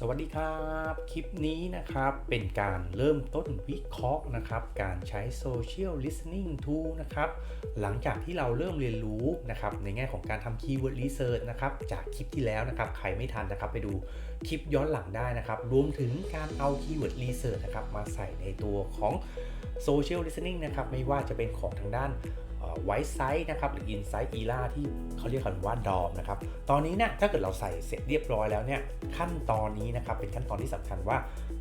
สวัสดีครับ คลิปนี้นะครับเป็นการเริ่มต้นวิเคราะห์นะครับ การใช้ Social Listening Tool นะครับ หลังจากที่เราเริ่มเรียนรู้นะครับ ในแง่ของการทำ Keyword Research นะครับ จากคลิปที่แล้วนะครับ ใครไม่ทันนะครับ ไปดูคลิปย้อนหลังได้นะครับ รวมถึงการเอา Keyword Research นะครับ มาใส่ในตัวของ Social Listening นะครับ ไม่ว่าจะเป็นของทางด้าน ไวท์ไซต์นะครับหรือ Insight ERA ที่เขาเรียกกันว่าดอมนะครับตอนนี้เนี่ยถ้าเกิดเราใส่เสร็จเรียบร้อยแล้วเนี่ยขั้นตอนนี้นะครับเป็นขั้นตอนที่สำคัญว่า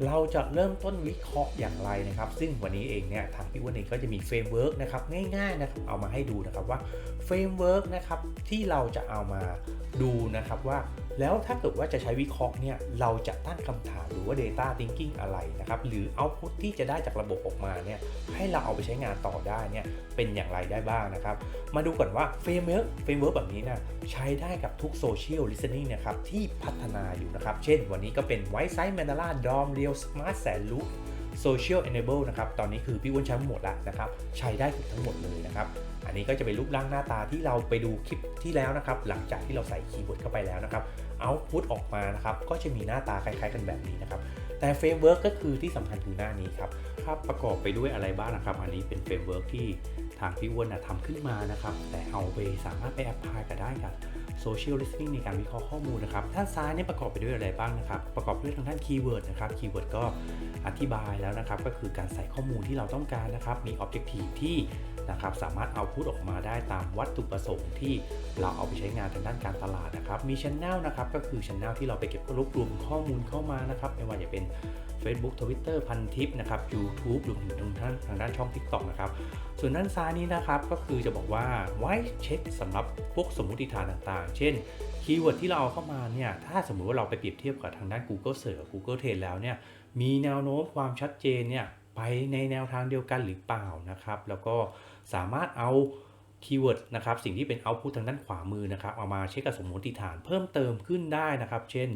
เราจะเริ่มต้นวิเคราะห์อย่างไรนะครับ ซึ่งวันนี้เองเนี่ยทางพี่อ้วนเองก็จะมีเฟรมเวิร์กนะครับง่ายๆนะครับเอามาให้ดูนะครับว่าเฟรมเวิร์กนะครับที่เราจะเอามาดูนะครับว่า แล้วถ้าเกิดว่าจะใช้วิเคราะห์เนี่ยเราจะตั้งคำถามหรือว่า Data Thinking อะไรนะครับ หรือ Output ที่จะได้จากระบบออกมาเนี่ยให้เราเอาไปใช้งานต่อได้เนี่ยเป็นอย่างไรได้บ้างนะครับ มาดูก่อนว่าเฟรมเวิร์กเฟรมเวิร์กแบบนี้นะใช้ได้กับทุกโซเชียลลิส t นิ่งนะครับที่พัฒนาอยู่นะครับ เช่นวันนี้ก็เป็น White Side Mandala DOM Real Smart แสนรู้ Social Enable นะครับ ตอนนี้คือพี่อ้วนใช้หมดแล้วนะครับ ใช้ได้ทั้งหมดเลยนะครับ อันนี้ก็จะเป็นรูปร่างหน้าตาที่เราไปดูคลิปที่แล้วนะครับ หลังจากที่เราใส่คีย์เวิร์ดเข้าไปแล้วนะครับเอาพุตออกมานะครับ ก็จะมีหน้าตาคล้ายๆกันแบบนี้นะครับ แต่เฟรมเวิร์กก็คือที่สำคัญคือหน้านี้ครับครับประกอบไปด้วยอะไรบ้างนะครับ อันนี้เป็นเฟรมเวิร์กที่ทางพี่อ้วนทำขึ้นมานะครับ แต่เอาไปสามารถไปแอพพลายกันได้กับโซเชียลลิสติ้งในการวิเคราะห์ข้อมูลนะครับด้านซ้ายนี่ประกอบไปด้วยอะไรบ้างนะครับ ประกอบด้วยทางด้านคีย์เวิร์ดนะครับ คีย์เวิร์ดก็ อธิบายแล้วนะครับ ก็คือการใส่ข้อมูลที่เราต้องการนะครับ มี Objective ที่ นะครับ สามารถเอาพูดออกมาได้ตามวัตถุประสงค์ที่เราเอาไปใช้งานทางด้านการตลาดนะครับ มีช anel นะครับ ก็คือช anel ที่เราไปเก็บรวบรวมข้อมูลเข้ามานะครับ ไม่ว่าจะเป็น Facebook Twitter พันทิปนะครับ YouTube รวมถึงทางด้านทางด้านช่อง TikTok นะครับ ส่วนด้านซ้ายนี้นะครับ ก็คือจะบอกว่าไว้เช็คสำหรับพวกสมมุติฐานต่างๆ เช่นคีย์เวิร์ดที่เราเอาเข้ามาเนี่ย ถ้าสมมุติว่าเราไปเปรียบเทียบกับทางด้าน Google Search กับ Google Trend แล้วเนี่ย มีแนวโน้มความชัดเจนเนี่ยไปในแนวทางเดียวกันหรือเปล่านะครับ แล้วก็ สามารถเอาคีย์เวิร์ดนะครับสิ่งที่เป็นเอาพุททางด้านขวามือนะครับเอามาเช็คกับสมมติฐานเพิ่มเติมขึ้นได้นะครับ เช่น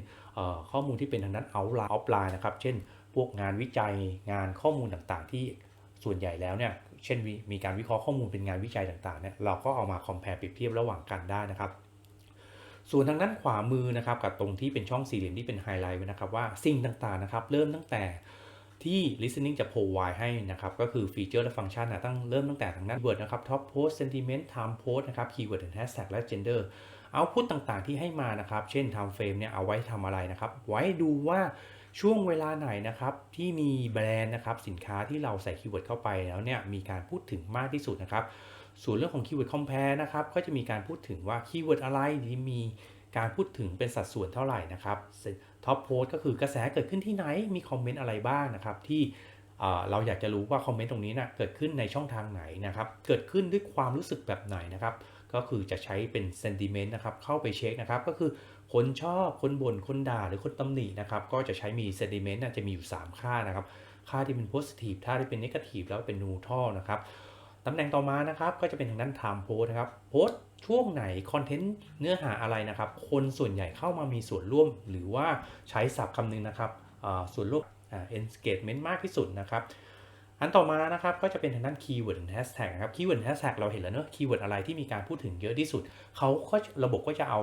ข้อมูลที่เป็นทางด้านเอาไลน์ออฟไลน์นะครับเช่น พวกงานวิจัยงานข้อมูลต่างๆ ที่ส่วนใหญ่แล้วเนี่ยเช่นมีการวิเคราะห์ข้อมูลเป็นงานวิจัยต่างๆเนี่ยเราก็เอามาคอมเพลเปรียบเทียบระหว่างกันได้นะครับ ส่วนทางด้านขวามือนะครับกับตรงที่เป็นช่องสี่เหลี่ยมที่เป็นไฮไลท์ไว้นะครับว่าสิ่งต่างๆนะครับเริ่มตั้งแต่ ที่ listening จะ provide ให้นะครับ ก็คือฟีเจอร์และฟังก์ชันนะตั้งเริ่มตั้งแต่ทางด้าน word นะครับ top post sentiment time post นะครับ keyword and hashtag และ gender เอาพุทต่างๆ ที่ให้มานะครับ เช่น time frame เนี่ยเอาไว้ทำอะไรนะครับ ไว้ดูว่าช่วงเวลาไหนนะครับ ที่มีแบรนด์นะครับสินค้าที่เราใส่คีย์เวิร์ดเข้าไปแล้วเนี่ยมีการพูดถึงมากที่สุดนะครับ ส่วนเรื่องของคีย์เวิร์ด compare นะครับก็จะมีการพูดถึงว่าคีย์เวิร์ดอะไรที่มีการพูดถึงเป็นสัดส่วนเท่าไหร่นะครับ ท็อปโพสก็คือกระแสเกิดขึ้นที่ไหนมีคอมเมนต์อะไรบ้างนะครับที่เราอยากจะรู้ว่าคอมเมนต์ตรงนี้นะเกิดขึ้นในช่องทางไหนนะครับเกิดขึ้นด้วยความรู้สึกแบบไหนนะครับก็คือจะใช้เป็นเซนติเมนต์นะครับเข้าไปเช็คนะครับก็คือคนชอบคนบน่นคนด่าหรือคนตำหนินะครับก็จะใช้มีเซนติเมนต์จะมีอยู่ 3 ค่านะครับค่าที่เป็นโพสิทีฟค่าที่เป็นเนกาทีฟแล้วเป็นนูทรัลนะครับ ตำแหน่งต่อมานะครับก็จะเป็นทางด้านไทม์โพสนะครับโพสช่วงไหนคอนเทนต์เนื้อหาอะไรนะครับ คนส่วนใหญ่เข้ามามีส่วนร่วม หรือว่าใช้ศัพท์คำนึงนะครับส่วนร่วม engagement มากที่สุดนะครับ อันต่อมานะครับก็จะเป็นทางด้านคีย์เวิร์ดแฮชแท็กครับคีย์เวิร์ดแฮชแท็กเราเห็นแล้วเนอะคีย์เวิร์ดอะไรที่มีการพูดถึงเยอะที่สุดเขาก็ระบบก็จะเอา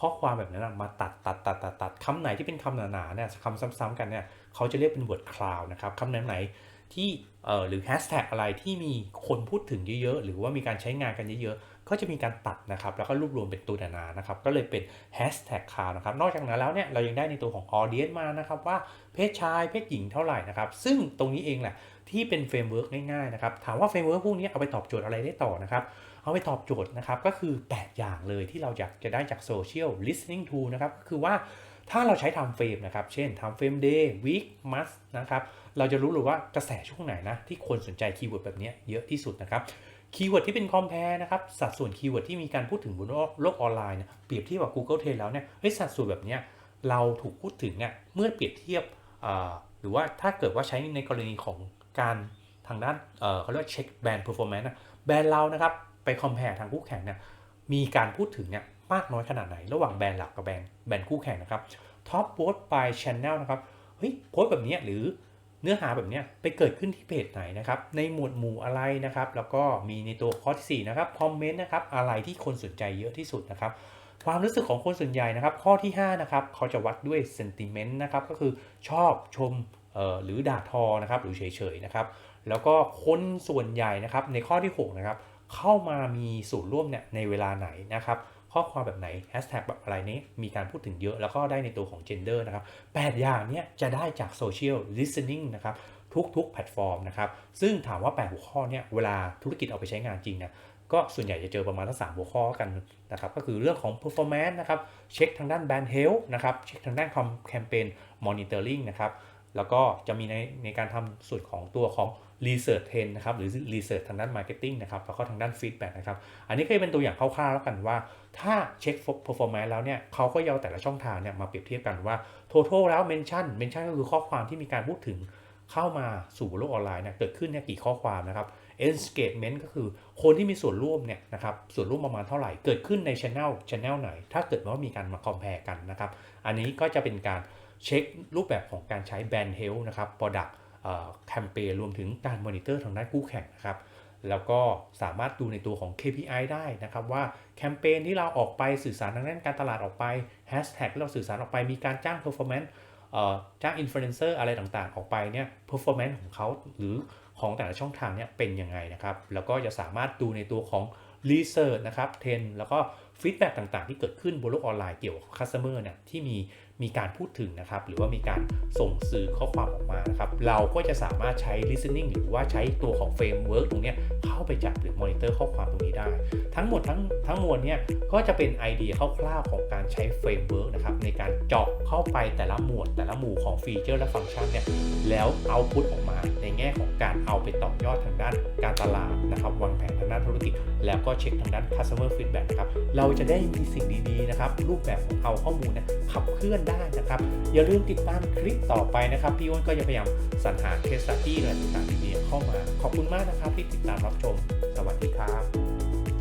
ข้อความแบบนั้นมาตัดตัดตัดตัดตัดคำไหนที่เป็นคำหนาๆเนี่ยคำซ้ำๆกันเนี่ยเขาจะเรียกเป็น word cloud นะครับคำไหนไหน ที่เอ่อหรือแฮชแท็กอะไรที่มีคนพูดถึงเยอะๆ หรือว่ามีการใช้งานกันเยอะๆ ก็จะมีการตัดนะครับ แล้วก็รวบรวมเป็นตัวหนานะครับ ก็เลยเป็นแฮชแท็กคาวนะครับ นอกจากนั้นแล้วเนี่ยเรายังได้ในตัวของออเดียนมานะครับว่าเพศชายเพศหญิงเท่าไหร่นะครับ ซึ่งตรงนี้เองแหละที่เป็นเฟรมเวิร์กง่ายๆนะครับ ถามว่าเฟรมเวิร์กพวกนี้เอาไปตอบโจทย์อะไรได้ต่อนะครับ เอาไปตอบโจทย์นะครับก็คือ 8 อย่างเลยที่เราอยากจะได้จาก Social Listening Tool นะครับก็คือว่า ถ้าเราใช้ทำเฟรมนะครับ เช่นทำเฟรม day week month นะครับ เราจะรู้เลยว่ากระแสช่วงไหนนะ ที่คนสนใจคีย์เวิร์ดแบบนี้เยอะที่สุดนะครับ คีย์เวิร์ดที่เป็นคอมเพลนะครับ สัดส่วนคีย์เวิร์ดที่มีการพูดถึงบนโลกออนไลน์เนี่ยเปรียบเทียบกับ Google Trend แล้วเนี่ยเฮ้ยสัดส่วนแบบนี้เราถูกพูดถึงเนี่ยเมื่อเปรียบเทียบหรือว่าถ้าเกิดว่าใช้ในกรณีของการทางด้านเขาเรียกว่าเช็คแบรนด์เพอร์ฟอร์แมนซ์แบรนด์เรานะครับไปคอมเพลทางคู่แข่งเนี่ยมีการพูดถึงเนี่ย มากน้อยขนาดไหน ระหว่างแบรนด์หลักกับแบรนด์แบรนด์คู่แข่งนะครับท็อปโพสต์ by channel นะครับเฮ้ยโพสต์แบบนี้หรือเนื้อหาแบบนี้ไปเกิดขึ้นที่เพจไหนนะครับ ในหมวดหมู่อะไรนะครับ แล้วก็มีในตัวข้อที่4นะครับคอมเมนต์นะครับอะไรที่คนสนใจเยอะที่สุดนะครับ ความรู้สึกของคนส่วนใหญ่นะครับ ข้อที่5นะครับเขาจะวัดด้วย sentiment นะครับก็คือชอบชมหรือด่าทอนะครับหรือเฉยๆนะครับแล้วก็คนส่วนใหญ่นะครับในข้อที่6นะครับเข้ามามีส่วนร่วมเนี่ยในเวลาไหนนะครับ ข้อความแบบไหนแฮชแท็กแบบอะไรนี้มีการพูดถึงเยอะแล้วก็ได้ในตัวของ gender นะครับ8อย่างเนี้ยจะได้จาก social listening นะครับทุกๆแพลตฟอร์มนะครับซึ่งถามว่า 8 หัวข้อเนี่ยเวลาธุรกิจเอาไปใช้งานจริงเนี่ยก็ส่วนใหญ่จะเจอประมาณทั้งสามหัวข้อกันนะครับก็คือเรื่องของ performance นะครับเช็คทางด้าน brand health นะครับเช็คทางด้าน campaign monitoring นะครับ แล้วก็จะมีในในการทำส่วนของตัวของ research trend นะครับ หรือ research ทางด้าน marketing นะครับ แล้วก็ทางด้าน feedback นะครับ อันนี้ก็จะเป็นตัวอย่างคร่าวๆแล้วกันว่า ถ้าเช็ค performance แล้วเนี่ยเขาก็จะเอาแต่ละช่องทางเนี่ยมาเปรียบเทียบกันว่า total แล้ว mention mention ก็คือข้อความที่มีการพูดถึงเข้ามาสู่โลกออนไลน์เนี่ยเกิดขึ้นเนี่ยกี่ข้อความนะครับ engagement ก็คือคนที่มีส่วนร่วมเนี่ยนะครับส่วนร่วมประมาณเท่าไหร่ เกิดขึ้นใน channel channel ไหน ถ้าเกิดว่ามีการมา compare กันนะครับ อันนี้ก็จะเป็นการ เช็ครูปแบบของการใช้ brand health นะครับ product แคมเปญรวมถึงการมอนิเตอร์ทางด้านคู่แข่งนะครับ แล้วก็สามารถดูในตัวของ KPI ได้นะครับ ว่าแคมเปญที่เราออกไปสื่อสารทางด้านการตลาดออกไปแฮชแท็กที่เราสื่อสารออกไปมีการจ้าง performance เอ่อจ้างอินฟลูเอนเซอร์อะไรต่างๆ ออกไปเนี่ย performance ของเขาหรือของแต่ละช่องทางเนี่ยเป็นยังไงนะครับ แล้วก็จะสามารถดูในตัวของ research นะครับเทรนแล้วก็ ฟีดแบ็ต่างๆ ที่เกิดขึ้นบนโลกออนไลน์เกี่ยวกับ customer เนี่ยที่มีมีการพูดถึงนะครับ หรือว่ามีการส่งสื่อข้อความออกมานะครับ เราก็จะสามารถใช้ listening หรือว่าใช้ตัวของ framework ตรงนี้เข้าไปจับหรือ monitor ข้อความตรงนี้ได้ ทั้งหมดทั้งทั้งมวลเนี่ยก็จะเป็นไอเดียคร่าวๆของการใช้ framework นะครับ ในการเจาะเข้าไปแต่ละหมวด แต่ละหมู่ของฟีเจอร์และฟังก์ชันเนี่ยแล้วเอาพุทออกมาในแง่ของการเอาไปต่อยอดทางด้านการตลาดนะครับวางแผนทางด้านธุรกิจ แล้วก็เช็คทางด้าน customer feedback นะครับเราราจะได้มีสิ่งดีๆนะครับ รูปแบบของเอาข้อมูลเนี่ยขับเคลื่อนได้นะครับ อย่าลืมติดตามคลิปต่อไปนะครับ พี่อ้นก็จะพยายามสรรหาเคสตี้อะไรต่างๆดีๆเข้ามา ขอบคุณมากนะครับที่ติดตามรับชม สวัสดีครับ